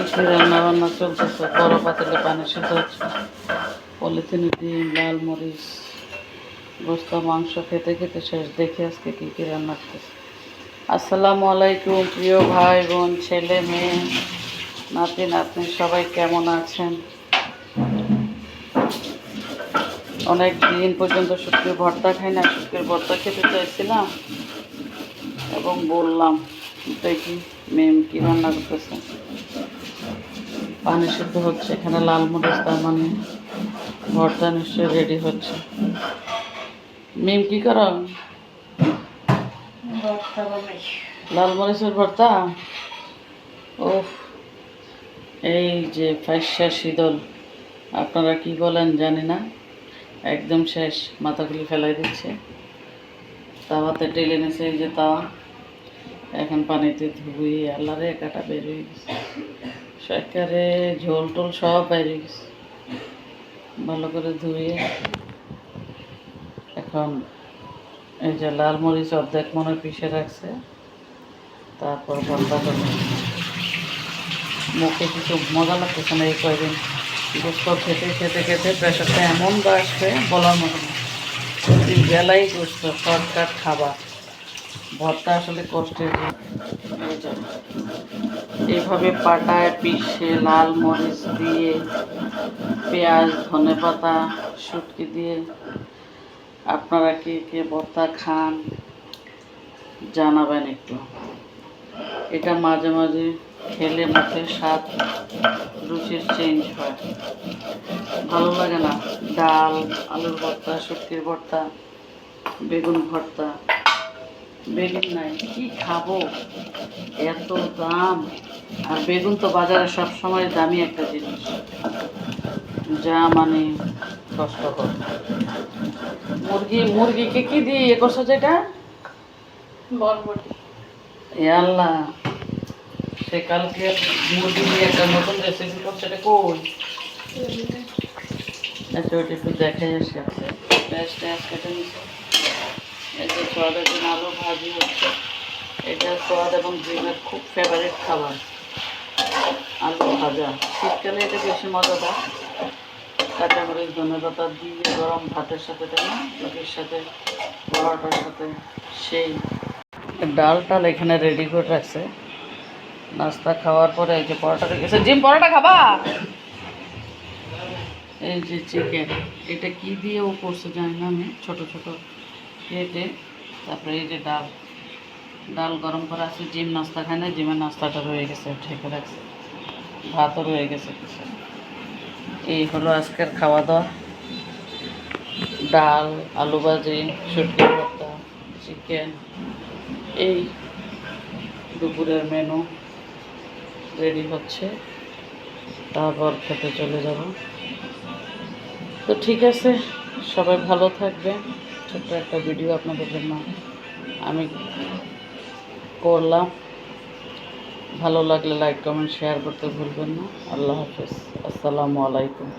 কৃষি রান্না বান্না চলতেছে, বড় পাতিলে পানি সিদ্ধ হচ্ছে পলিথিনে ডিম, লাল মরিচ গোস্ত মাংস খেতে খেতে শেষ। দেখে আজকে কী কী রান্না করতেছে। আসসালামু আলাইকুম, প্রিয় ভাই, বোন, ছেলে, মেয়ে, নাতি, নাতনি, সবাই কেমন আছেন? অনেক দিন পর্যন্ত শুটকির ভর্তা খাই না, শুটকির ভর্তা খেতে চাইছিলাম এবং বললাম, দেখি মেম কি রান্না করতেছে? পানি সিদ্ধ হচ্ছে এখানে লাল মরিচ তার মানে ভর্তা নিশ্চয়ই রেডি হচ্ছে। মেম কি করো? লাল মরিচের ভর্তা? ও এই যে ফাইসা শীতল আপনারা কি বলেন জানি না। একদম শেষ মাথাগুলি ফেলাই দিচ্ছে। তাওয়াতে টেলে নিছে এই যে তাওয়া। এখন পানিতে ধুই আল্লাহরে কাটা বের হয়ে গেছে। সরকারে ঝোল টোল সব বাইরে গেছে। ভালো করে ধুয়ে এখন এই যে লাল মরিচ অর্ধেক মনে পিষে রাখছে, তারপর বন্ধা করে মুখে কিছু মজা লাগতেছে না এই কয়দিন। গোস্ত খেতে খেতে খেতে প্রেশারটা এমন বাড়ছে বলার মতো না। বেলাই গোস্ত, শর্টকাট খাবার। ভর্তা আসলে কষ্টের। এইভাবে পাটায় পিষে লাল মরিচ দিয়ে, পেঁয়াজ, ধনে পাতা, শুটকি দিয়ে আপনারা কে কে ভর্তা খান জানাবেন একটু। এটা মাঝে মাঝে খেলে মুখের স্বাদ রুচির চেঞ্জ হয়। ভালো লাগে না? ডাল, আলুর ভর্তা, শুটকির ভর্তা, বেগুন ভর্তা। বেগুন নাই। কি খাব? এত দাম। আর বেগুন তো বাজারে সব সময় দামি একটা জিনিস। যা মানে কষ্টকর। মুরগি মুরগিকে কি দিই এ করছ যেটা? বরবটি। আল্লাহ সে কালকে মুরগি দিয়ে একটা নতুন রেসিপি করছে এটা কই? আচ্ছা ওটা একটু দেখাই আসি আপনি পেঁয়াজ টেয়াজ কেটে নিচ্ছে যে সোয়াদের জন্য আলু ভাজি হচ্ছে। এটা সোয়াদ এবং জিমের খুব ফেভারিট খাবার। আলু ভাজা। শীতকালে এটা বেশি মজা দেয় কাঁচামরিচ ধনে পাতা দিয়ে গরম ভাতের সাথে দেয় না? সাথে, পরোটার সাথে, সেই। ডাল টাল এখানে রেডি করে রাখছে। নাস্তা খাওয়ার পরে এই যে পরোটা রেখেছে জিম পরোটা খাবা? এই যে চিকেন এটা কি দিয়ে ও করছে জানি না আমি। ছোটো ছোটো কেটে তারপরে এই যে ডাল ডাল গরম করা আছে জিম নাস্তা খায় না জিমের নাস্তাটা রয়ে গেছে, ঢেকে রাখছে, ভাতও রয়ে গেছে। কিছু এই হলো আজকের খাওয়া দাওয়া ডাল, আলু ভাজি, শুটকি ভর্তা, চিকেন, এই দুপুরের মেনু রেডি হচ্ছে। তারপর খেতে চলে যাব। তো ঠিক আছে, সবাই ভালো থাকবে ছোট্ট একটা ভিডিও আপনাদের জন্য আমি করলাম। ভালো লাগলে লাইক কমেন্ট শেয়ার করতে ভুলবেন না। আল্লাহ হাফেজ। আসসালামু আলাইকুম।